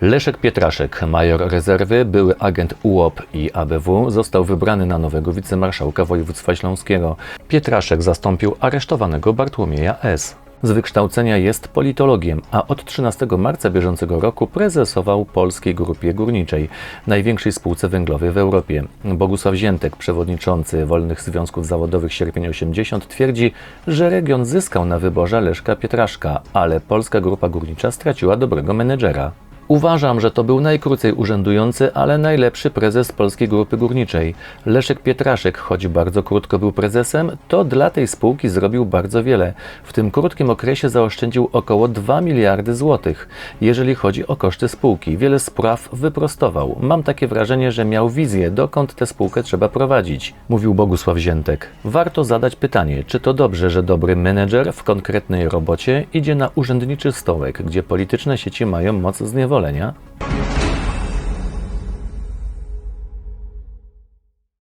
Leszek Pietraszek, major rezerwy, były agent UOP i ABW, został wybrany na nowego wicemarszałka województwa śląskiego. Pietraszek zastąpił aresztowanego Bartłomieja S. Z wykształcenia jest politologiem, a od 13 marca bieżącego roku prezesował Polskiej Grupie Górniczej, największej spółce węglowej w Europie. Bogusław Ziętek, przewodniczący Wolnych Związków Zawodowych Sierpień 80, twierdzi, że region zyskał na wyborze Leszka Pietraszka, ale Polska Grupa Górnicza straciła dobrego menedżera. Uważam, że to był najkrócej urzędujący, ale najlepszy prezes Polskiej Grupy Górniczej. Leszek Pietraszek, choć bardzo krótko był prezesem, to dla tej spółki zrobił bardzo wiele. W tym krótkim okresie zaoszczędził około 2 miliardy złotych. Jeżeli chodzi o koszty spółki, wiele spraw wyprostował. Mam takie wrażenie, że miał wizję, dokąd tę spółkę trzeba prowadzić, mówił Bogusław Ziętek. Warto zadać pytanie, czy to dobrze, że dobry menedżer w konkretnej robocie idzie na urzędniczy stołek, gdzie polityczne sieci mają moc zniewolenia? wyzwolenia